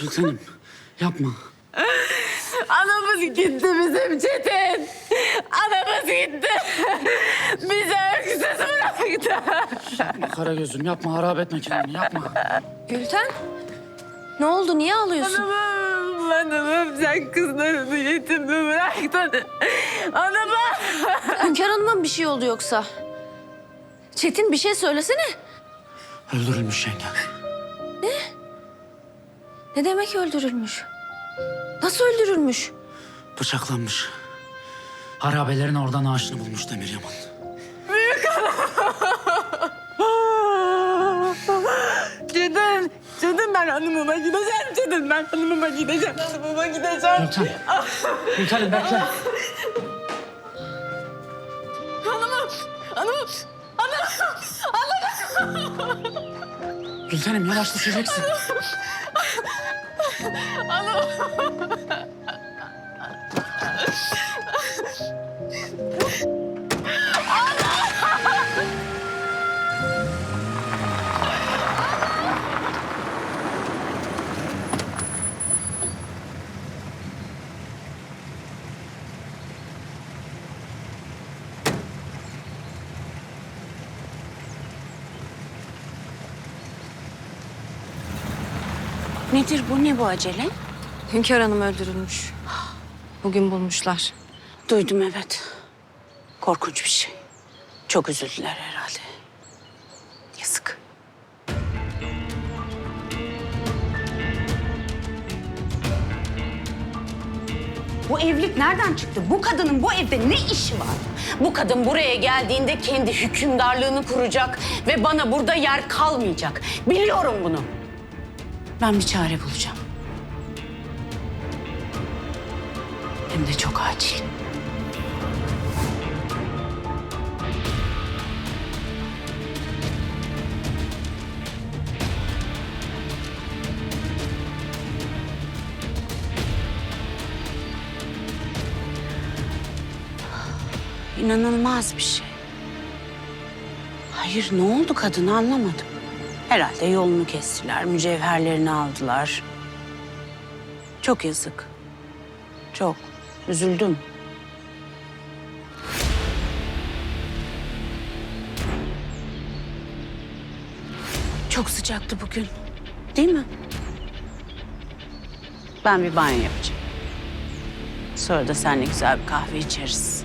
Gültenim yapma. Anamız gitti bizim Çetin. Anamız gitti. Bizi öksüz bıraktı. Yapma Karagöz'üm yapma harap etme kendini yapma. Gülten? Ne oldu? Niye ağlıyorsun? Anamım, anamım sen kızlarını yetim mi bıraktın? Anamım. Hünkar Hanım'a mı bir şey oldu yoksa? Çetin bir şey söylesene. Öldürülmüş yenge. Ne demek öldürülmüş? Nasıl öldürülmüş? Bıçaklanmış. Harabelerin oradan ağaçını bulmuş Demir Yaman. Çetin, Çetin ben hanımıma gideceğim. Çetin ben hanımıma gideceğim. Hanımıma gideceğim. Gülten. Gültenim bekle. Hanımım, hanımım, hanımım. Gültenim yavaş düşeceksin. Nedir bu? Ne bu acele? Hünkar Hanım öldürülmüş. Bugün bulmuşlar. Duydum evet. Korkunç bir şey. Çok üzüldüler herhalde. Yazık. Bu evlilik nereden çıktı? Bu kadının bu evde ne işi var? Bu kadın buraya geldiğinde kendi hükümdarlığını kuracak ve bana burada yer kalmayacak. Biliyorum bunu. Ben bir çare bulacağım. Hem çok acil. İnanılmaz bir şey. Hayır ne oldu kadına anlamadım. Herhalde yolunu kestiler, mücevherlerini aldılar. Çok yazık. Çok. Üzüldüm. Çok sıcaktı bugün. Değil mi? Ben bir banyo yapacağım. Sonra da seninle güzel bir kahve içeriz.